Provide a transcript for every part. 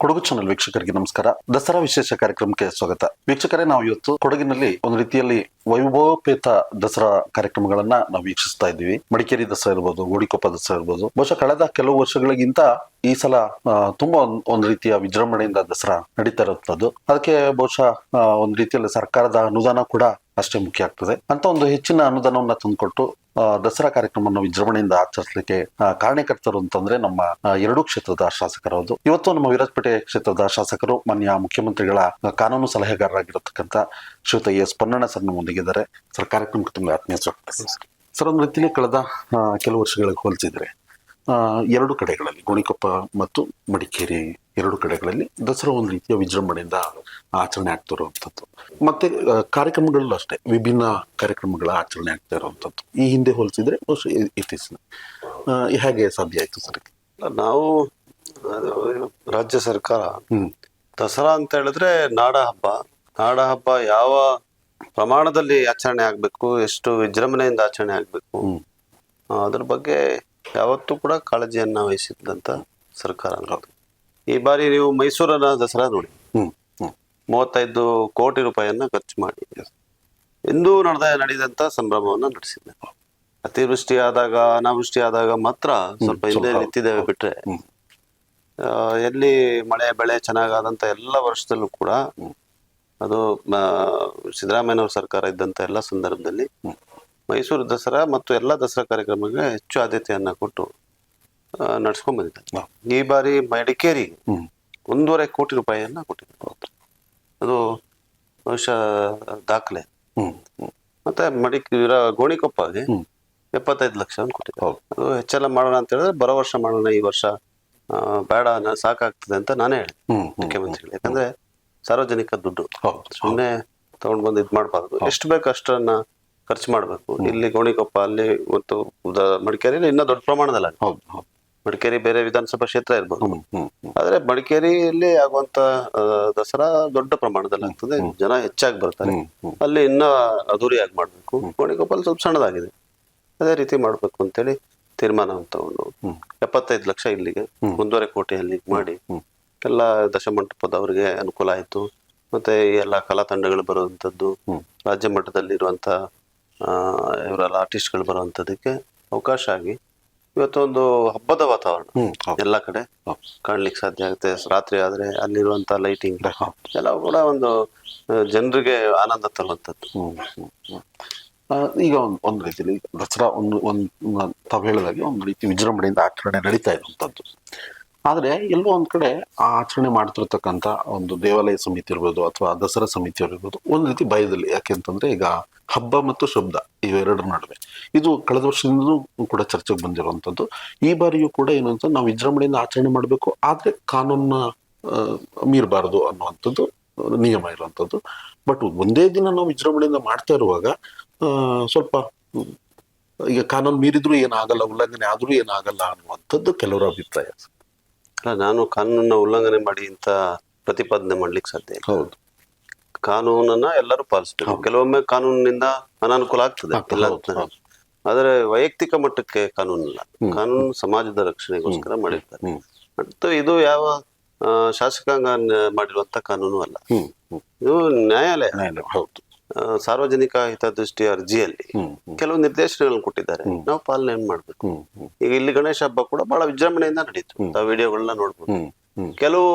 Kodagu channel ವೀಕ್ಷಕರಿಗೆ ನಮಸ್ಕಾರ. ದಸರಾ ವಿಶೇಷ ಕಾರ್ಯಕ್ರಮಕ್ಕೆ ಸ್ವಾಗತ. ವೀಕ್ಷಕರೇ, ನಾವು ಇವತ್ತು ಕೊಡಗಿನಲ್ಲಿ ಒಂದು ರೀತಿಯಲ್ಲಿ ವೈಭವೋಪೇತ ದಸರಾ ಕಾರ್ಯಕ್ರಮಗಳನ್ನ ನಾವು ವೀಕ್ಷಿಸ್ತಾ ಇದ್ದೀವಿ. ಮಡಿಕೇರಿ ದಸರಾ ಇರ್ಬೋದು ಗೋಡಿಕೊಪ್ಪ ದಸರಾ ಇರ್ಬೋದು. ಬಹುಶಃ ಕಳೆದ ಕೆಲವು ವರ್ಷಗಳಿಗಿಂತ ಈ ಸಲ ತುಂಬಾ ಒಂದ್- ರೀತಿಯ ವಿಜೃಂಭಣೆಯಿಂದ ದಸರಾ ನಡೀತಾ ಇರುವಂತದ್ದು ಅದಕ್ಕೆ ಬಹುಶಃ ಒಂದು ರೀತಿಯಲ್ಲಿ ಸರ್ಕಾರದ ಅನುದಾನ ಕೂಡ ಅಷ್ಟೇ ಮುಖ್ಯ ಆಗ್ತದೆ. ಅಂತ ಒಂದು ಹೆಚ್ಚಿನ ಅನುದಾನವನ್ನ ತಂದುಕೊಟ್ಟು ದಸರಾ ಕಾರ್ಯಕ್ರಮವನ್ನು ವಿಜೃಂಭಣೆಯಿಂದ ಆಚರಿಸಲಿಕ್ಕೆ ಕಾರಣಕರ್ತರು ಅಂತಂದ್ರೆ ನಮ್ಮ ಎರಡೂ ಕ್ಷೇತ್ರದ ಶಾಸಕರವರು ಇವತ್ತು ನಮ್ಮ ವಿರಾಜಪೇಟೆ ಕ್ಷೇತ್ರದ ಶಾಸಕರು, ಮಾನ್ಯ ಮುಖ್ಯಮಂತ್ರಿಗಳ ಕಾನೂನು ಸಲಹೆಗಾರರಾಗಿರತಕ್ಕಂತ ಶ್ರೀಯುತ ಎಸ್ ಪೊನ್ನಣ್ಣ ಸರ್ ನಮ್ಮೊಂದಿಗಿದ್ದಾರೆ ಸರ್, ಕಾರ್ಯಕ್ರಮಕ್ಕೆ ತುಂಬಾ ಆತ್ಮೀಯ ಸ್ವಾಗತ. ಸರ್, ಒಂದು ರೀತಿಯಲ್ಲಿ ಕಳೆದ ಕೆಲವು ವರ್ಷಗಳಿಗೆ ಹೋಲಿಸಿದ್ರೆ ಎರಡು ಕಡೆಗಳಲ್ಲಿ ಗೋಣಿಕೊಪ್ಪ ಮತ್ತು ಮಡಿಕೇರಿ ಎರಡು ಕಡೆಗಳಲ್ಲಿ ದಸರಾ ಒಂದು ರೀತಿಯ ವಿಜೃಂಭಣೆಯಿಂದ ಆಚರಣೆ ಆಗ್ತಾ ಇರುವಂಥದ್ದು. ಮತ್ತೆ ಕಾರ್ಯಕ್ರಮಗಳಲ್ಲೂ ಅಷ್ಟೇ ವಿಭಿನ್ನ ಕಾರ್ಯಕ್ರಮಗಳ ಆಚರಣೆ ಆಗ್ತಾ ಇರುವಂಥದ್ದು. ಈ ಹಿಂದೆ ಹೋಲಿಸಿದ್ರೆ ಇತ್ತೀಚಿನ. ಹೇಗೆ ಸಾಧ್ಯ ಆಯ್ತು ಸರ್ ನಾವು ರಾಜ್ಯ ಸರ್ಕಾರ ದಸರಾ ಅಂತ ಹೇಳಿದ್ರೆ ನಾಡ ಹಬ್ಬ. ನಾಡ ಹಬ್ಬ ಯಾವ ಪ್ರಮಾಣದಲ್ಲಿ ಆಚರಣೆ ಆಗಬೇಕು ಎಷ್ಟು ವಿಜೃಂಭಣೆಯಿಂದ ಆಚರಣೆ ಆಗಬೇಕು ಅದ್ರ ಬಗ್ಗೆ ಯಾವತ್ತೂ ಕೂಡ ಕಾಳಜಿಯನ್ನ ವಹಿಸಿದಂತ ಸರ್ಕಾರ ಅಂದ್ರೆ ಈ ಬಾರಿ ನೀವು ಮೈಸೂರನ್ನ ದಸರಾ ನೋಡಿ. ಮೂವತ್ತೈದು ಕೋಟಿ ರೂಪಾಯಿಯನ್ನ ಖರ್ಚು ಮಾಡಿ. ಎಂದೂ ನಡೆದ ನಡೆದಂತ ಸಂಭ್ರಮವನ್ನ ನಡೆಸಿದ್ದೆ. ಅತಿವೃಷ್ಟಿ ಆದಾಗ ಅನಾವೃಷ್ಟಿ ಆದಾಗ ಮಾತ್ರ ಸ್ವಲ್ಪ ಹಿಂದೆ ನಿಂತಿದ್ದೇವೆ ಬಿಟ್ರೆ. ಎಲ್ಲಿ ಮಳೆ ಬೆಳೆ ಚೆನ್ನಾಗಾದಂತ ಎಲ್ಲ ವರ್ಷದಲ್ಲೂ ಕೂಡ ಅದು ಸಿದ್ದರಾಮಯ್ಯನವ್ರ ಸರ್ಕಾರ ಇದ್ದಂತ ಎಲ್ಲ ಸಂದರ್ಭದಲ್ಲಿ. ಮೈಸೂರು ದಸರಾ ಮತ್ತು ಎಲ್ಲ ದಸರಾ ಕಾರ್ಯಕ್ರಮಕ್ಕೆ ಹೆಚ್ಚು ಆದ್ಯತೆಯನ್ನ ಕೊಟ್ಟು ನಡ್ಸ್ಕೊಂಡ್ ಬಂದಿದ್ದಾರೆ. ಈ ಬಾರಿ ಮಡಿಕೇರಿ ಒಂದೂವರೆ ಕೋಟಿ ರೂಪಾಯಿಯನ್ನ ಕೊಟ್ಟಿದ್ದಾರೆ. ಅದು ಬಹುಶಃ ದಾಖಲೆ. ಮತ್ತೆ ಮಡಿಕ ಗೋಣಿಕೊಪ್ಪಗೆ. ಎಪ್ಪತ್ತೈದು ಲಕ್ಷ ಕೊಟ್ಟಿದ್ದಾರೆ. ಅದು ಹೆಚ್ಚೆಲ್ಲ ಮಾಡೋಣ ಅಂತ ಹೇಳಿದ್ರೆ ಬರೋ ವರ್ಷ ಮಾಡೋಣ ಈ ವರ್ಷ ಬೇಡ ಸಾಕಾಗ್ತದೆ ಅಂತ ನಾನೇ ಹೇಳಿದೆ ಹ್ಮ್. ಮುಖ್ಯಮಂತ್ರಿಗಳು ಯಾಕಂದ್ರೆ ಸಾರ್ವಜನಿಕ ದುಡ್ಡು. ಸುಮ್ಮನೆ ತಗೊಂಡ್ ಬಂದು ಇದ್ ಮಾಡಬಾರ್ದು. ಎಷ್ಟು ಬೇಕು ಅಷ್ಟನ್ನ ಖರ್ಚು ಮಾಡಬೇಕು. ಇಲ್ಲಿ ಗೋಣಿಕೊಪ್ಪ ಅಲ್ಲಿ ಮತ್ತು ಮಡಿಕೇರಿಯಲ್ಲಿ ಇನ್ನೂ ದೊಡ್ಡ ಪ್ರಮಾಣದಲ್ಲಿ. ಹೌದು ಹೌದು. ಮಡಿಕೇರಿ ಬೇರೆ ವಿಧಾನಸಭಾ ಕ್ಷೇತ್ರ ಇರ್ಬೋದು. ಆದ್ರೆ ಮಡಿಕೇರಿಯಲ್ಲಿ ಆಗುವಂತ ದಸರಾ ದೊಡ್ಡ ಪ್ರಮಾಣದಲ್ಲಿ ಆಗ್ತದೆ. ಜನ ಹೆಚ್ಚಾಗಿ ಬರ್ತಾರೆ. ಅಲ್ಲಿ ಇನ್ನ ಅದ್ದೂರಿಯಾಗಿ ಮಾಡ್ಬೇಕು. ಗೋಣಿಕೊಪ್ಪಲ್ಲಿ ಸ್ವಲ್ಪ ಸಣ್ಣದಾಗಿದೆ. ಅದೇ ರೀತಿ ಮಾಡ್ಬೇಕು ಅಂತೇಳಿ ತೀರ್ಮಾನ ತಗೊಂಡು. ಎಪ್ಪತ್ತೈದು ಲಕ್ಷ ಇಲ್ಲಿಗೆ. ಒಂದೂವರೆ ಕೋಟಿ ಅಲ್ಲಿ ಮಾಡಿ. ಎಲ್ಲ ದಶಮಂಟಪದವರಿಗೆ ಅನುಕೂಲ ಆಯ್ತು. ಮತ್ತೆ ಎಲ್ಲ ಕಲಾ ತಂಡಗಳು ಬರುವಂತದ್ದು ರಾಜ್ಯ ಮಟ್ಟದಲ್ಲಿ ಇರುವಂತ ಇವರೆಲ್ಲ ಆರ್ಟಿಸ್ಟ್ಗಳು ಬರುವಂತದಕ್ಕೆ ಅವಕಾಶ ಆಗಿ ಇವತ್ತೊಂದು ಹಬ್ಬದ ವಾತಾವರಣ. ಎಲ್ಲ ಕಡೆ ಕಾಣ್ಲಿಕ್ಕೆ ಸಾಧ್ಯ ಆಗುತ್ತೆ. ರಾತ್ರಿ ಆದ್ರೆ ಅಲ್ಲಿರುವಂತ ಲೈಟಿಂಗ್. ಎಲ್ಲ ಕೂಡ ಒಂದು ಜನರಿಗೆ ಆನಂದ ಹ್ಮ್. ಈಗ ಒಂದು ಒಂದು ರೀತಿಯಲ್ಲಿ ದಸರಾ ಒಂದು ಒಂದು ತಾವು ಹೇಳಿದಾಗೆ ಒಂದು ರೀತಿ ವಿಜೃಂಭಣೆಯಿಂದ ಆಚರಣೆ ನಡೀತಾ ಇರುವಂಥದ್ದು. ಆದ್ರೆ ಎಲ್ಲೋ ಒಂದ್ ಕಡೆ ಆ ಆಚರಣೆ ಮಾಡ್ತಿರ್ತಕ್ಕಂಥ ಒಂದು ದೇವಾಲಯ ಸಮಿತಿ ಇರ್ಬೋದು ಅಥವಾ ದಸರಾ ಸಮಿತಿ ಇರ್ಬೋದು ಒಂದು ರೀತಿ ಭಯದಲ್ಲಿ. ಯಾಕೆಂತಂದ್ರೆ ಈಗ ಹಬ್ಬ ಮತ್ತು ಶಬ್ದ ಇವೆರಡರ ನಡುವೆ. ಇದು ಕಳೆದ ವರ್ಷದಿಂದಲೂ ಕೂಡ ಚರ್ಚೆಗೆ ಬಂದಿರುವಂತದ್ದು ಈ ಬಾರಿಯೂ ಕೂಡ ಏನು ಅಂತ ನಾವು ವಿಜೃಂಭಣೆಯಿಂದ ಆಚರಣೆ ಮಾಡಬೇಕು. ಆದರೆ ಕಾನೂನ ಮೀರಬಾರದು ಅನ್ನುವಂಥದ್ದು ನಿಯಮ ಇರುವಂಥದ್ದು. ಬಟ್ ಒಂದೇ ದಿನ ನಾವು ವಿಜೃಂಭಣೆಯಿಂದ ಮಾಡ್ತಾ ಇರುವಾಗ ಸ್ವಲ್ಪ ಈಗ ಕಾನೂನು ಮೀರಿದ್ರು ಏನಾಗಲ್ಲ ಉಲ್ಲಂಘನೆ ಆದ್ರೂ ಏನಾಗಲ್ಲ ಅನ್ನುವಂಥದ್ದು ಕೆಲವರ ಅಭಿಪ್ರಾಯ. ನಾನು ಕಾನೂನನ್ನ ಉಲ್ಲಂಘನೆ ಮಾಡಿ ಇಂಥ ಪ್ರತಿಪಾದನೆ ಮಾಡ್ಲಿಕ್ಕೆ ಸಾಧ್ಯ ಹೌದು. ಕಾನೂನನ್ನ ಎಲ್ಲರೂ ಪಾಲಿಸಬೇಕು. ಕೆಲವೊಮ್ಮೆ ಕಾನೂನಿನಿಂದ ಅನಾನುಕೂಲ ಆಗ್ತದೆ. ಆದ್ರೆ ವೈಯಕ್ತಿಕ ಮಟ್ಟಕ್ಕೆ ಕಾನೂನಿಲ್ಲ. ಕಾನೂನು ಸಮಾಜದ ರಕ್ಷಣೆಗೋಸ್ಕರ ಮಾಡಿರ್ತಾರೆ. ಮತ್ತು ಇದು ಯಾವ ಶಾಸಕಾಂಗ ಮಾಡಿರುವಂತ ಕಾನೂನು ಅಲ್ಲ. ಇದು ನ್ಯಾಯಾಲಯ. ಹೌದು. ಸಾರ್ವಜನಿಕ ಹಿತದೃಷ್ಟಿ ಅರ್ಜಿಯಲ್ಲಿ ಕೆಲವು ನಿರ್ದೇಶನಗಳನ್ನು ಕೊಟ್ಟಿದ್ದಾರೆ. ನಾವು ಪಾಲನೆ ಮಾಡ್ಬೇಕು. ಈಗ ಇಲ್ಲಿ ಗಣೇಶ ಹಬ್ಬ ಕೂಡ ಬಹಳ ವಿಜೃಂಭಣೆಯಿಂದ ನಡೀತು. ಆ ವಿಡಿಯೋಗಳನ್ನ ನೋಡ್ಬೋದು. ಕೆಲವು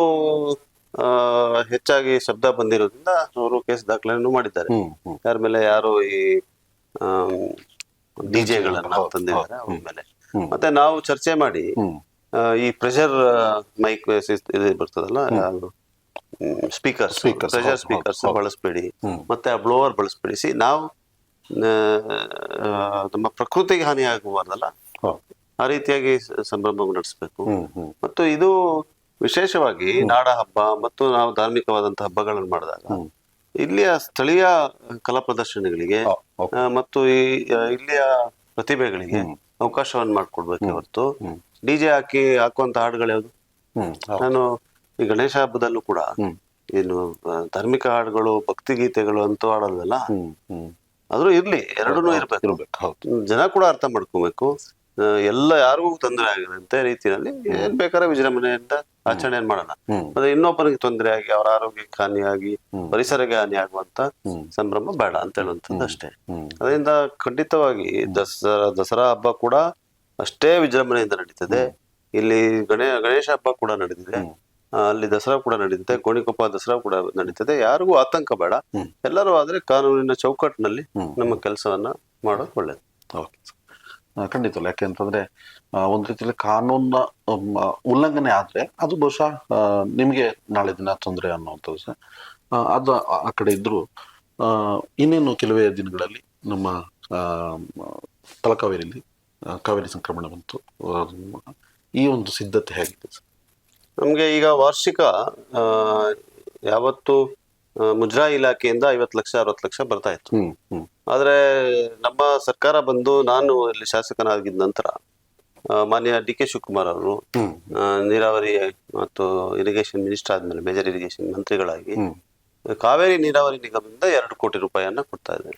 ಹೆಚ್ಚಾಗಿ ಶಬ್ದ ಬಂದಿರೋದ್ರಿಂದ ಅವರು ಕೇಸ್ ದಾಖಲೆಯನ್ನು ಮಾಡಿದ್ದಾರೆ. ಯಾರ ಮೇಲೆ ಯಾರು ಈ ಡಿಜೆಗಳನ್ನ ತಂದಿದ್ದಾರೆ ಅವ್ರ ಮೇಲೆ. ಮತ್ತೆ ನಾವು ಚರ್ಚೆ ಮಾಡಿ ಈ ಪ್ರೆಷರ್ ಮೈಕ್ ಇದು ಬರ್ತದಲ್ಲ ಸ್ಪೀಕರ್ ಪ್ರೆಷರ್ ಸ್ಪೀಕರ್ಸ್ ಬಳಸ್ಬೇಡಿ ಮತ್ತೆ ಆ ಬ್ಲೋವರ್ ಬಳಸ್ಬೇಡಿ ಸಿ ನಾವು ನಮ್ಮ ಪ್ರಕೃತಿಗೆ ಹಾನಿ ಆಗಬಾರ್ದಲ್ಲ ಆ ರೀತಿಯಾಗಿ ಸಂಭ್ರಮ ನಡೆಸಬೇಕು. ಮತ್ತು ಇದು ವಿಶೇಷವಾಗಿ ನಾಡ ಹಬ್ಬ ಮತ್ತು ನಾವು ಧಾರ್ಮಿಕವಾದಂತಹ ಹಬ್ಬಗಳನ್ನು ಮಾಡಿದಾಗ. ಇಲ್ಲಿಯ ಸ್ಥಳೀಯ ಕಲಾ ಪ್ರದರ್ಶನಗಳಿಗೆ ಮತ್ತು ಈ ಇಲ್ಲಿಯ ಪ್ರತಿಭೆಗಳಿಗೆ ಅವಕಾಶವನ್ನು ಮಾಡಿಕೊಡ್ಬೇಕು ಹೊರತು. ಡಿಜೆ ಹಾಕಿ ಹಾಕುವಂತ ಹಾಡುಗಳು ಯಾವುದು? ನಾನು ಈ ಗಣೇಶ ಹಬ್ಬದಲ್ಲೂ ಕೂಡ ಏನು ಧಾರ್ಮಿಕ ಹಾಡುಗಳು ಭಕ್ತಿ ಗೀತೆಗಳು ಅಂತೂ ಹ್ಮ್. ಆದ್ರೂ ಇರ್ಲಿ ಎರಡೂ ಇರ್ಬೇಕು. ಜನ ಕೂಡ ಅರ್ಥ ಮಾಡ್ಕೋಬೇಕು. ಎಲ್ಲ ಯಾರಿಗೂ ತೊಂದರೆ ಆಗದಂತೆ ರೀತಿಯಲ್ಲಿ ಏನ್ ಬೇಕಾದ್ರೆ ವಿಜೃಂಭಣೆಯಿಂದ ಆಚರಣೆ ಮಾಡೋಣ. ಅದೇ ಮತ್ತೆ ಇನ್ನೊಬ್ಬರಿಗೆ ತೊಂದರೆ ಆಗಿ ಅವರ ಆರೋಗ್ಯಕ್ಕೆ ಹಾನಿಯಾಗಿ ಪರಿಸರಕ್ಕೆ ಹಾನಿ ಆಗುವಂತ ಸಂಭ್ರಮ ಬೇಡ ಅಂತ ಹೇಳುವಂಥದ್ದು ಅಷ್ಟೇ. ಅದರಿಂದ ಖಂಡಿತವಾಗಿ ದಸರಾ ದಸರಾ ಹಬ್ಬ ಕೂಡ ಅಷ್ಟೇ ವಿಜೃಂಭಣೆಯಿಂದ ನಡೀತದೆ. ಇಲ್ಲಿ ಗಣೇ ಗಣೇಶ ಹಬ್ಬ ಕೂಡ ನಡೆದಿದೆ ಅಲ್ಲಿ ದಸರಾ ಕೂಡ ನಡೀತದೆ. ಗೋಣಿಕೊಪ್ಪ ದಸರಾ ಕೂಡ ನಡೀತದೆ. ಯಾರಿಗೂ ಆತಂಕ ಬೇಡ. ಎಲ್ಲರೂ ಆದ್ರೆ ಕಾನೂನಿನ ಚೌಕಟ್ಟಿನಲ್ಲಿ ನಮ್ಮ ಕೆಲಸವನ್ನ ಮಾಡೋದು ಒಳ್ಳೇದು. ಓಕೆ ಯಾಕೆ ಖಂಡಿತ ಯಾಕೆಂತಂದ್ರೆ ಒಂದ್ ರೀತಿಯಲ್ಲಿ ಕಾನೂನ ಉಲ್ಲಂಘನೆ ಆದ್ರೆ ಅದು ಬಹುಶಃ ನಿಮಗೆ ನಾಳೆ ದಿನ ತೊಂದರೆ ಅನ್ನುವಂಥದ್ದು ಸರ್. ಅದು ಆ- ಕಡೆ ಇದ್ರು ಇನ್ನೇನು ಕೆಲವೇ ದಿನಗಳಲ್ಲಿ ನಮ್ಮ ತಲಕಾವೇರಿಯಲ್ಲಿ ಕಾವೇರಿ ಸಂಕ್ರಮಣ ಬಂತು. ಈ ಒಂದು ಸಿದ್ಧತೆ ಹೇಗಿದೆ ಸರ್? ನಮ್ಗೆ ಈಗ ವಾರ್ಷಿಕ ಯಾವತ್ತು ಮುಜ್ರಾ ಇಲಾಖೆಯಿಂದ ಐವತ್ತು ಲಕ್ಷ ಅರವತ್ತು ಲಕ್ಷ ಬರ್ತಾ ಇತ್ತು. ಆದ್ರೆ ನಮ್ಮ ಸರ್ಕಾರ ಬಂದು ನಾನು ಇಲ್ಲಿ ಶಾಸಕನಾಗಿದ್ದ ನಂತರ ಮಾನ್ಯ ಡಿ ಕೆ ಶಿವಕುಮಾರ್ ಅವರು ನೀರಾವರಿ ಮತ್ತು ಇರಿಗೇಷನ್ ಮಿನಿಸ್ಟರ್ ಆದ್ಮೇಲೆ ಮೇಜರ್ ಇರಿಗೇಷನ್ ಮಂತ್ರಿಗಳಾಗಿ ಕಾವೇರಿ ನೀರಾವರಿ ನಿಗಮದಿಂದ ಎರಡು ಕೋಟಿ ರೂಪಾಯಿಯನ್ನ ಕೊಡ್ತಾ ಇದ್ದಾರೆ.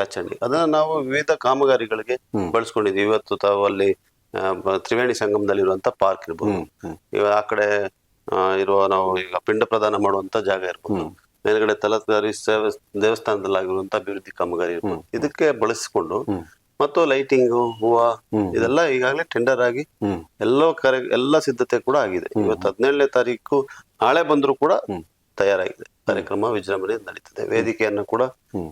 ಆಚರಣೆ. ಅದನ್ನ ನಾವು ವಿವಿಧ ಕಾಮಗಾರಿಗಳಿಗೆ. ಬಳಸ್ಕೊಂಡಿದ್ವಿ ಇವತ್ತು ತಾವು ಅಲ್ಲಿ ತ್ರಿವೇಣಿ ಸಂಗಮದಲ್ಲಿ ಇರುವಂತ ಪಾರ್ಕ್ ಇರ್ಬೋದು. ಇವಾಗ ಆ ಕಡೆ ಇರುವ ನಾವು ಈಗ ಪಿಂಡ ಪ್ರದಾನ ಮಾಡುವಂತ ಜಾಗ ಇರ್ಬೋದು. ಮೇಲ್ಗಡೆ ತಲಕಾರಿ ಸೇವೆ ದೇವಸ್ಥಾನದಲ್ಲಾಗಿರುವಂತ ಅಭಿವೃದ್ಧಿ ಕಾಮಗಾರಿ ಇರ್ಬೋದು ಇದಕ್ಕೆ ಬಳಸಿಕೊಂಡು ಮತ್ತು ಲೈಟಿಂಗ್ ಹೂವ. ಇದೆಲ್ಲ ಈಗಾಗಲೇ ಟೆಂಡರ್ ಆಗಿ ಎಲ್ಲ ಎಲ್ಲೋ ಕಾರ್ಯ ಎಲ್ಲ ಸಿದ್ಧತೆ ಕೂಡ ಆಗಿದೆ. ಇವತ್ತು ಹದಿನೇಳನೇ ತಾರೀಕು ನಾಳೆ ಬಂದರೂ ಕೂಡ ತಯಾರಾಗಿದೆ. ಕಾರ್ಯಕ್ರಮ ವಿಜೃಂಭಣೆ ನಡೀತದೆ. ವೇದಿಕೆಯನ್ನು ಕೂಡ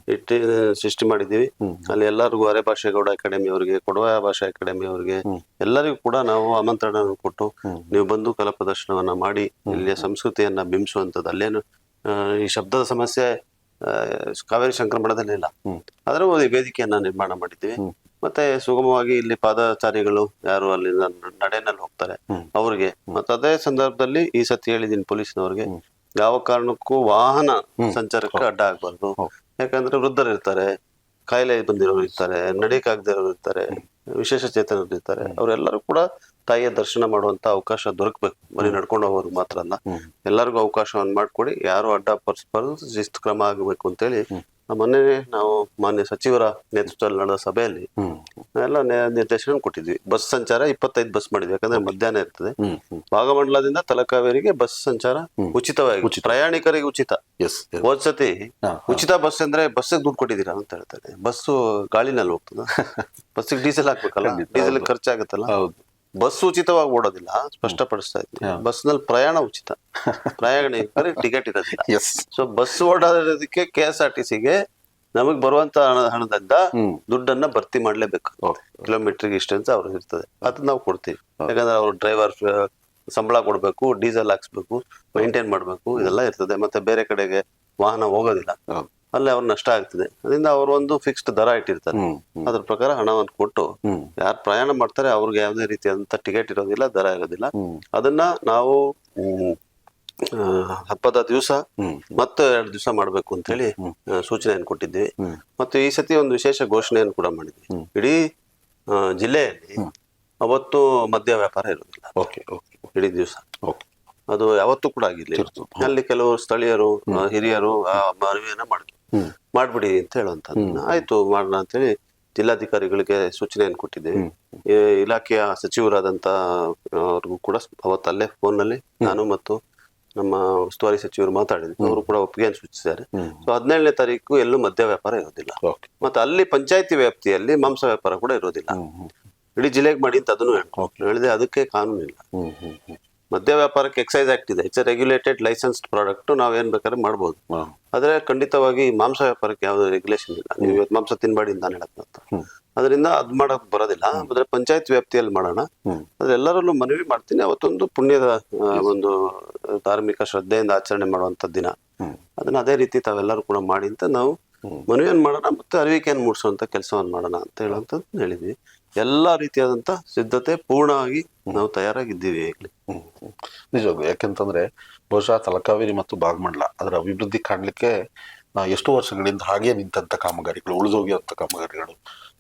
ಇಟ್ಟಿ ಸೃಷ್ಟಿ ಮಾಡಿದ್ದೀವಿ. ಹ್ಮ್. ಅಲ್ಲಿ ಎಲ್ಲರಿಗೂ ಅರೆ ಭಾಷೆಗೌಡ ಅಕಾಡೆಮಿ ಅವರಿಗೆ ಕೊಡವ ಭಾಷಾ ಅಕಾಡೆಮಿ ಅವರಿಗೆ ಎಲ್ಲರಿಗೂ ಕೂಡ ನಾವು ಆಮಂತ್ರಣ ಕೊಟ್ಟು ನೀವು ಬಂದು ಕಲಾ ಪ್ರದರ್ಶನವನ್ನ ಮಾಡಿ ಇಲ್ಲಿಯ ಸಂಸ್ಕೃತಿಯನ್ನ ಬಿಂಬಿಸುವಂತದ್ದು ಅಲ್ಲೇನು ಈ ಶಬ್ದದ ಸಮಸ್ಯೆ ಕಾವೇರಿ ಸಂಕ್ರಮಣದಲ್ಲಿ ಇಲ್ಲ. ಆದ್ರೆ ಅದರ ಒಂದು ವೇದಿಕೆಯನ್ನ ನಿರ್ಮಾಣ ಮಾಡಿದ್ದೀವಿ. ಮತ್ತೆ ಸುಗಮವಾಗಿ ಇಲ್ಲಿ ಪಾದಚಾರಿಗಳು ಯಾರು ಅಲ್ಲಿ ನಡೆನಲ್ಲಿ ಹೋಗ್ತಾರೆ. ಅವ್ರಿಗೆ. ಮತ್ತೆ ಅದೇ ಸಂದರ್ಭದಲ್ಲಿ ಈ ಸತಿ ಹೇಳಿದೀನಿ ಪೊಲೀಸ್ನವ್ರಿಗೆ ಯಾವ ಕಾರಣಕ್ಕೂ ವಾಹನ. ಸಂಚಾರಕ್ಕೆ ಅಡ್ಡ ಆಗ್ಬಾರ್ದು. ಯಾಕಂದ್ರೆ ವೃದ್ಧರು ಇರ್ತಾರೆ ಕಾಯಿಲೆ ಬಂದಿರೋರು ಇರ್ತಾರೆ ಇರೋರು ಇರ್ತಾರೆ ವಿಶೇಷ ಚೇತನರು ಇರ್ತಾರೆ ಅವರೆಲ್ಲರೂ ಕೂಡ ತಾಯಿಯ ದರ್ಶನ ಮಾಡುವಂತ ಅವಕಾಶ ದೊರಕಬೇಕು ಬರೀ ನಡ್ಕೊಂಡು ಹೋಗೋರು ಮಾತ್ರ ಅಲ್ಲ. ಎಲ್ಲರಿಗೂ ಅವಕಾಶವನ್ನು ಮಾಡಿಕೊಡಿ ಯಾರು ಅಡ್ಡ ಪಡಿಸಬಾರ್ದು ಶಿಸ್ತು ಕ್ರಮ ಆಗಬೇಕು ಅಂತೇಳಿ. ಮೊನ್ನೆ ನಾವು ಮಾನ್ಯ ಸಚಿವರ ನೇತೃತ್ವದಲ್ಲಿ ನಡೆದ ಸಭೆಯಲ್ಲಿ ಎಲ್ಲ ನಿರ್ದೇಶನ ಕೊಟ್ಟಿದ್ವಿ. ಬಸ್ ಸಂಚಾರ ಇಪ್ಪತ್ತೈದು ಬಸ್ ಮಾಡಿದ್ವಿ. ಯಾಕಂದ್ರೆ ಮಧ್ಯಾಹ್ನ ಇರ್ತದೆ. ಭಾಗಮಂಡಲದಿಂದ ತಲಕಾವೇರಿಗೆ ಬಸ್ ಸಂಚಾರ. ಉಚಿತವಾಗಿ ಉಚಿತ. ಪ್ರಯಾಣಿಕರಿಗೆ ಉಚಿತ. ಎಸ್ ಹೋದ್ ಸತಿ ಹಾ, ಹಾ. ಉಚಿತ ಬಸ್ ಅಂದ್ರೆ ಬಸ್ಸಿಗೆ ದುಡ್ಡು ಕೊಟ್ಟಿದ್ದೀರಾ ಅಂತ ಹೇಳ್ತಾರೆ. ಬಸ್ಸು ಗಾಳಿನಲ್ಲಿ ಹೋಗ್ತದ. ಬಸ್ಸಿಗೆ ಡೀಸೆಲ್ ಹಾಕ್ಬೇಕಲ್ಲ? ಡೀಸೆಲ್. ಖರ್ಚಾಗತ್ತಲ್ಲ? ಹೌದು. ಬಸ್ ಉಚಿತವಾಗಿ ಓಡೋದಿಲ್ಲ ಸ್ಪಷ್ಟಪಡಿಸ್ತಾ ಇದ್ದೀನಿ. ಬಸ್ನಲ್ಲಿ ಬಸ್ನಲ್ಲಿ ಪ್ರಯಾಣ ಉಚಿತ ಪ್ರಯಾಣಿಕರಿಗೆ ಟಿಕೆಟ್ ಇರೋದಿಲ್ಲ. ಸೊ ಬಸ್ ಓಡಾಡೋದಕ್ಕೆ ಕೆ ಎಸ್ ಆರ್ ಟಿ ಸಿಗೆ ನಮಗ್ ಬರುವಂತ ಹಣ ಹಣದಿಂದ ದುಡ್ಡನ್ನ ಭರ್ತಿ ಮಾಡ್ಲೇಬೇಕು. ಕಿಲೋಮೀಟರ್ ಕಿಲೋಮೀಟರ್ಗೆ ಇಷ್ಟ ಅಂತ ಅವ್ರಿಗೆ ಇರ್ತದೆ. ಅದನ್ನ ನಾವು ಕೊಡ್ತೀವಿ. ಯಾಕಂದ್ರೆ ಅವ್ರ ಡ್ರೈವರ್ ಸಂಬಳ ಕೊಡ್ಬೇಕು ಡೀಸೆಲ್ ಹಾಕ್ಸ್ಬೇಕು ಮೈಂಟೈನ್ ಮಾಡ್ಬೇಕು ಇದೆಲ್ಲ ಇರ್ತದೆ. ಮತ್ತೆ ಬೇರೆ ಕಡೆಗೆ ವಾಹನ ಹೋಗೋದಿಲ್ಲ. ಅಲ್ಲಿ ಅವ್ರ ನಷ್ಟ ಆಗ್ತದೆ. ಅದರಿಂದ ಅವರು ಒಂದು ಫಿಕ್ಸ್ಡ್ ದರ ಇಟ್ಟಿರ್ತಾರೆ. ಅದ್ರ ಪ್ರಕಾರ ಹಣವನ್ನು ಕೊಟ್ಟು ಯಾರು ಪ್ರಯಾಣ ಮಾಡ್ತಾರೆ ಅವ್ರಿಗೆ ಯಾವುದೇ ರೀತಿಯಾದಂತ ಟಿಕೆಟ್ ಇರೋದಿಲ್ಲ ದರ ಇರೋದಿಲ್ಲ. ಅದನ್ನ ನಾವು ಹಬ್ಬದ ದಿವಸ ಮತ್ತೆ ಎರಡು ದಿವಸ ಮಾಡ್ಬೇಕು ಅಂತ ಹೇಳಿ ಸೂಚನೆಯನ್ನು ಕೊಟ್ಟಿದ್ವಿ ಮತ್ತು ಈ ಸತಿ ಒಂದು ವಿಶೇಷ ಘೋಷಣೆಯನ್ನು ಕೂಡ ಮಾಡಿದ್ವಿ. ಇಡೀ ಜಿಲ್ಲೆಯಲ್ಲಿ ಅವತ್ತು ಮದ್ಯ ವ್ಯಾಪಾರ ಇರೋದಿಲ್ಲ. ಇಡೀ ದಿವಸ. ಅದು ಯಾವತ್ತೂ ಕೂಡ ಆಗಿರ್ಲಿಲ್ಲ. ಇರ್ತದೆ. ಅಲ್ಲಿ ಕೆಲವು ಸ್ಥಳೀಯರು ಹಿರಿಯರು ಆ ಮನವಿಯನ್ನ ಮಾಡಿದ್ರು. ಮಾಡ್ಬಿಡಿ ಅಂತ ಹೇಳುವಂತ ಆಯ್ತು ಮಾಡೋಣ ಅಂತೇಳಿ ಜಿಲ್ಲಾಧಿಕಾರಿಗಳಿಗೆ ಸೂಚನೆಯನ್ನು ಕೊಟ್ಟಿದ್ದೆ. ಇಲಾಖೆಯ ಸಚಿವರಾದಂತ ಅವ್ರಿಗೂ ಕೂಡ ಅವತ್ತಲ್ಲೇ ಫೋನ್ನಲ್ಲಿ ನಾನು ಮತ್ತು ನಮ್ಮ ಉಸ್ತುವಾರಿ ಸಚಿವರು ಮಾತಾಡಿದ್ರು ಅವರು ಕೂಡ ಒಪ್ಪಿಗೆಯನ್ನು ಸೂಚಿಸಿದ್ದಾರೆ. ಸೊ ಹದಿನೇಳನೇ ತಾರೀಕು ಎಲ್ಲೂ ಮದ್ಯ ವ್ಯಾಪಾರ ಇರೋದಿಲ್ಲ. ಮತ್ತೆ ಅಲ್ಲಿ ಪಂಚಾಯತಿ ವ್ಯಾಪ್ತಿಯಲ್ಲಿ ಮಾಂಸ ವ್ಯಾಪಾರ ಕೂಡ ಇರೋದಿಲ್ಲ. ಇಡೀ ಜಿಲ್ಲೆಗೆ ಮಾಡಿ ಅಂತ ಅದನ್ನು ಹೇಳಿದೆ ಅದಕ್ಕೆ ಕಾನೂನು ಇಲ್ಲ. ಮದ್ಯ ವ್ಯಾಪಾರಕ್ಕೆ ಎಕ್ಸೈಸ್ ಆಕ್ಟ್ ಇದೆ. ಇಟ್ಸ್ ರೆಗ್ಯುಲೇಟೆಡ್ ಲೈಸೆನ್ಸ್ಡ್ ಪ್ರಾಡಕ್ಟ್ ನಾವು ಏನ್ ಬೇಕಾದ್ರೆ ಮಾಡಬಹುದು. ಆದ್ರೆ ಖಂಡಿತವಾಗಿ ಮಾಂಸ ವ್ಯಾಪಾರಕ್ಕೆ ಯಾವುದೇ ರೆಗ್ಯುಲೇಷನ್ ಇಲ್ಲ. ನೀವು ಇವತ್ತು ಮಾಂಸ ತಿನ್ಬೇಡಿ ಅಂತ ಹೇಳಕ್ ಅದರಿಂದ ಅದ್ ಮಾಡಕ್ ಬರೋದಿಲ್ಲ. ಆದ್ರೆ ಪಂಚಾಯತ್ ವ್ಯಾಪ್ತಿಯಲ್ಲಿ ಮಾಡೋಣ. ಅದ್ರ ಆದ್ರೆ ಎಲ್ಲರಲ್ಲೂ ಮನವಿ ಮಾಡ್ತೀನಿ. ಅವತ್ತೊಂದು ಪುಣ್ಯದ ಒಂದು ಧಾರ್ಮಿಕ ಶ್ರದ್ಧೆಯಿಂದ ಆಚರಣೆ ಮಾಡುವಂತ ದಿನ. ಅದನ್ನ ಅದೇ ರೀತಿ ತಾವೆಲ್ಲರೂ ಕೂಡ ಮಾಡಿ ಅಂತ ನಾವು. ಮನವಿಯನ್ನು ಮಾಡೋಣ ಮತ್ತೆ ಅರಿವಿಕೆಯನ್ನು ಮೂಡಿಸುವಂತ ಕೆಲಸವನ್ನು ಮಾಡೋಣ ಅಂತ ಹೇಳುವಂತದ್ದು ಹೇಳಿದ್ವಿ. ಎಲ್ಲಾ ರೀತಿಯಾದಂತ ಸಿದ್ಧತೆ ಪೂರ್ಣವಾಗಿ ನಾವು ತಯಾರಾಗಿದ್ದೀವಿ ಈಗಲೇ. ನಿಜವಾಗ್ಲು. ಯಾಕೆಂತಂದ್ರೆ ಬಹುಶಃ ತಲಕಾವೇರಿ ಮತ್ತು ಬಾಗಮಂಡಲ ಅದರ ಅಭಿವೃದ್ಧಿ ಕಾಣಲಿಕ್ಕೆ ಎಷ್ಟು ವರ್ಷಗಳಿಂದ ಹಾಗೆ ನಿಂತಂತ ಕಾಮಗಾರಿಗಳು ಉಳಿದೋಗಿರುವಂತ ಕಾಮಗಾರಿಗಳು.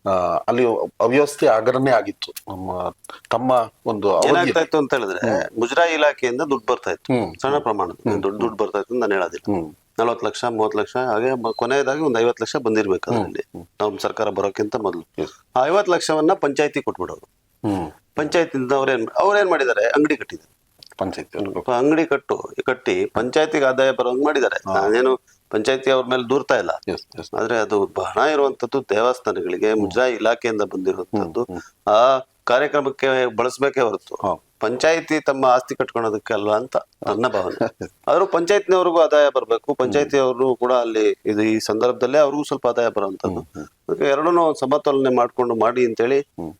ಆ, ಅಲ್ಲಿ ಅವ್ಯವಸ್ಥೆ ಆಗರನೇ ಆಗಿತ್ತು. ನಮ್ಮ ತಮ್ಮ ಒಂದು ಅವಧಿ ಏನಾಗ್ತಾ ಇತ್ತು ಅಂತ ಹೇಳಿದ್ರೆ ಮುಜರಾಯಿ ಇಲಾಖೆಯಿಂದ ದುಡ್ಡು ಬರ್ತಾ ಇತ್ತು. ಸಣ್ಣ ಪ್ರಮಾಣದ ದುಡ್ಡು ದುಡ್ಡು ಬರ್ತಾ ಇತ್ತು ಅಂತ ನಾನು ಹೇಳೋದಿಲ್ಲ. ಹ್ಮ್. ನಲವತ್ತು ಲಕ್ಷ ಮೂವತ್ತು ಲಕ್ಷ ಹಾಗೆ ಕೊನೆಯದಾಗಿ ಒಂದು ಐವತ್ತು ಲಕ್ಷ ಬಂದಿರಬೇಕು ಅದರಲ್ಲಿ. ನಮ್ಮ ಸರ್ಕಾರ ಬರೋಕ್ಕಿಂತ ಮೊದಲು. ಆ ಐವತ್ತು ಲಕ್ಷವನ್ನ ಪಂಚಾಯತಿ ಕೊಟ್ಬಿಡೋರು. ಹ್ಮ್. ಪಂಚಾಯತಿಂದ ಅವ್ರೇನ್ ಅವ್ರೇನ್ ಮಾಡಿದ್ದಾರೆ? ಅಂಗಡಿ ಕಟ್ಟಿದ್ದಾರೆ ಪಂಚಾಯತಿ ಅಂಗಡಿ ಕಟ್ಟು. ಕಟ್ಟಿ ಪಂಚಾಯತಿಗೆ ಆದಾಯ ಬರೋಂಗ್ ಮಾಡಿದ್ದಾರೆ. ನಾನೇನು ಪಂಚಾಯತಿ ಅವ್ರ ಮೇಲೆ ದೂರ್ತಾ ಇಲ್ಲ. ಆದ್ರೆ ಅದು ಹಣ ಇರುವಂತದ್ದು ದೇವಸ್ಥಾನಗಳಿಗೆ ಮುಜರಾಯಿ ಇಲಾಖೆಯಿಂದ ಬಂದಿರುವಂತದ್ದು ಆ ಕಾರ್ಯಕ್ರಮಕ್ಕೆ ಬಳಸಬೇಕೇ ಹೊರತು. ಪಂಚಾಯತಿ ತಮ್ಮ ಆಸ್ತಿ ಕಟ್ಕೊಳೋದಕ್ಕೆ ಅಲ್ವಾ ಅಂತ ನನ್ನ ಭಾವನೆ. ಆದ್ರೂ ಪಂಚಾಯತ್ನವ್ರಿಗೂ ಆದಾಯ ಬರಬೇಕು. ಪಂಚಾಯತಿ ಅವರು ಕೂಡ ಅಲ್ಲಿ ಇದು ಈ ಸಂದರ್ಭದಲ್ಲೇ ಅವ್ರಿಗೂ ಸ್ವಲ್ಪ ಆದಾಯ ಬರುವಂತದ್ದು ಅದಕ್ಕೆ ಎರಡನ್ನೂ ಸಮತೋಲನೆ ಮಾಡ್ಕೊಂಡು ಮಾಡಿ ಅಂತೇಳಿ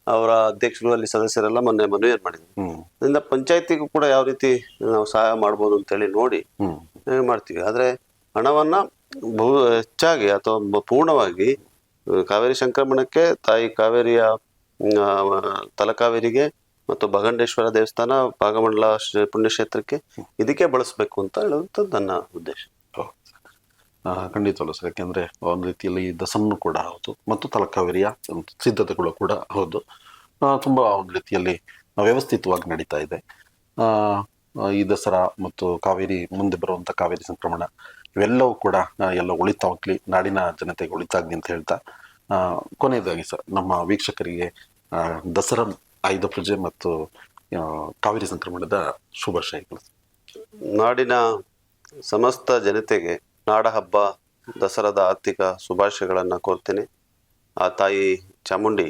ಅವರ ಅಧ್ಯಕ್ಷರು ಅಲ್ಲಿ ಸದಸ್ಯರೆಲ್ಲ ಮೊನ್ನೆ ಮನವಿ ಮಾಡಿದ್ರು. ಅದರಿಂದ ಪಂಚಾಯತಿಗೂ ಕೂಡ ಯಾವ ರೀತಿ ನಾವು ಸಹಾಯ ಮಾಡ್ಬೋದು ಅಂತೇಳಿ ನೋಡಿ ಮಾಡ್ತೀವಿ. ಆದ್ರೆ ಹಣವನ್ನ ಬಹು ಹೆಚ್ಚಾಗಿ ಅಥವಾ ಪೂರ್ಣವಾಗಿ ಕಾವೇರಿ ಸಂಕ್ರಮಣಕ್ಕೆ ತಾಯಿ ಕಾವೇರಿಯ ತಲಕಾವೇರಿಗೆ ಮತ್ತು ಭಗಂಡೇಶ್ವರ ದೇವಸ್ಥಾನ, ಭಾಗಮಂಡಲ ಪುಣ್ಯಕ್ಷೇತ್ರಕ್ಕೆ ಇದಕ್ಕೆ ಬಳಸಬೇಕು ಅಂತ ಹೇಳುವಂಥದ್ದು ನನ್ನ ಉದ್ದೇಶ. ಖಂಡಿತವಲ್ಲ ಸರ್. ಯಾಕೆಂದ್ರೆ ಒಂದು ರೀತಿಯಲ್ಲಿ ದಸನ್ನು ಕೂಡ ಹೌದು, ಮತ್ತು ತಲಕಾವೇರಿಯ ಸಿದ್ಧತೆಗಳು ಕೂಡ ಹೌದು. ತುಂಬ ಒಂದು ರೀತಿಯಲ್ಲಿ ವ್ಯವಸ್ಥಿತವಾಗಿ ನಡೀತಾ ಇದೆ. ಈ ದಸರಾ ಮತ್ತು ಕಾವೇರಿ, ಮುಂದೆ ಬರುವಂತ ಕಾವೇರಿ ಸಂಕ್ರಮಣ ಇವೆಲ್ಲವೂ ಕೂಡ ಎಲ್ಲ ಎಲ್ಲ ಉಳಿತಾಗ್ಲಿ ನಾಡಿನ ಜನತೆಗೆ ಉಳಿತಾಗ್ಲಿ ಅಂತ ಹೇಳ್ತಾ ಕೊನೆಯದಾಗಿ ಸರ್, ನಮ್ಮ ವೀಕ್ಷಕರಿಗೆ ದಸರಾ ಆಯುಧ ಪೂಜೆ ಮತ್ತು ಕಾವೇರಿ ಸಂಕ್ರಮಣದ ಶುಭಾಶಯಗಳು ನಾಡಿನ ಸಮಸ್ತ ಜನತೆಗೆ ನಾಡ ಹಬ್ಬ, ದಸರಾದ ಆರ್ಥಿಕ ಶುಭಾಶಯಗಳನ್ನು ಕೋರ್ತೇನೆ. ಆ ತಾಯಿ ಚಾಮುಂಡಿ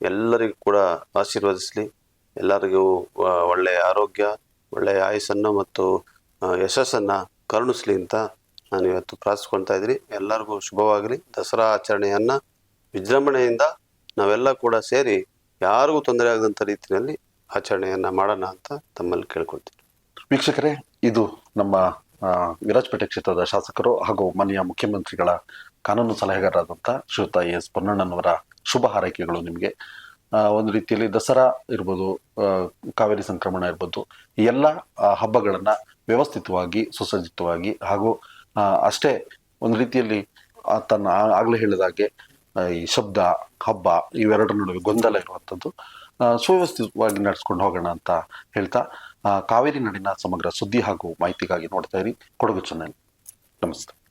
ಎಲ್ಲರಿಗೂ ಕೂಡ ಆಶೀರ್ವದಿಸಲಿ. ಎಲ್ಲರಿಗೂ ಒಳ್ಳೆಯ ಆರೋಗ್ಯ ಒಳ್ಳೆಯ ಆಯಸ್ಸನ್ನು ಮತ್ತು ಯಶಸ್ಸನ್ನು ಕರುಣಿಸ್ಲಿ ಅಂತ ನಾನು ಇವತ್ತು ಪ್ರಾರ್ಥಿಸ್ಕೊಳ್ತಾ ಇದ್ದೀನಿ. ಎಲ್ಲರಿಗೂ ಶುಭವಾಗಲಿ. ದಸರಾ ಆಚರಣೆಯನ್ನು ವಿಜೃಂಭಣೆಯಿಂದ ನಾವೆಲ್ಲ ಕೂಡ ಸೇರಿ ಯಾರಿಗೂ ತೊಂದರೆ ಆಗದಂಥ ರೀತಿಯಲ್ಲಿ ಆಚರಣೆಯನ್ನು ಮಾಡೋಣ ಅಂತ ತಮ್ಮಲ್ಲಿ ಕೇಳ್ಕೊಳ್ತೀನಿ. ವೀಕ್ಷಕರೇ, ಇದು ನಮ್ಮ ವಿರಾಜಪೇಟೆ ಕ್ಷೇತ್ರದ ಶಾಸಕರು ಹಾಗೂ ಮನೆಯ ಮುಖ್ಯಮಂತ್ರಿಗಳ ಕಾನೂನು ಸಲಹೆಗಾರರಾದಂಥ ಶ್ರೀಯುತ ಎಸ್ ಪೊನ್ನಣ್ಣನವರ ಶುಭ ಹಾರೈಕೆಗಳು ನಿಮಗೆ. ಒಂದು ರೀತಿಯಲ್ಲಿ ದಸರಾ ಇರ್ಬೋದು ಕಾವೇರಿ ಸಂಕ್ರಮಣ ಇರ್ಬೋದು, ಈ ಎಲ್ಲ ಹಬ್ಬಗಳನ್ನು ವ್ಯವಸ್ಥಿತವಾಗಿ, ಸುಸಜ್ಜಿತವಾಗಿ ಹಾಗೂ ಅಷ್ಟೇ ಒಂದು ರೀತಿಯಲ್ಲಿ ತನ್ನ ಆಗಲೇ ಹೇಳಿದಾಗೆ ಈ ಶಬ್ದ, ಹಬ್ಬ ಇವೆರಡರ ನಡುವೆ ಗೊಂದಲ ಇರುವಂಥದ್ದು ಸುವ್ಯವಸ್ಥಿತವಾಗಿ ನಡೆಸ್ಕೊಂಡು ಹೋಗೋಣ ಅಂತ ಹೇಳ್ತಾ ಕಾವೇರಿ ನಾಡಿನ ಸಮಗ್ರ ಸುದ್ದಿ ಹಾಗೂ ಮಾಹಿತಿಗಾಗಿ ನೋಡ್ತಾ ಇರಿ. ಕೊಡಗು ಚಾನೆಲ್ ನಮಸ್ತೆ.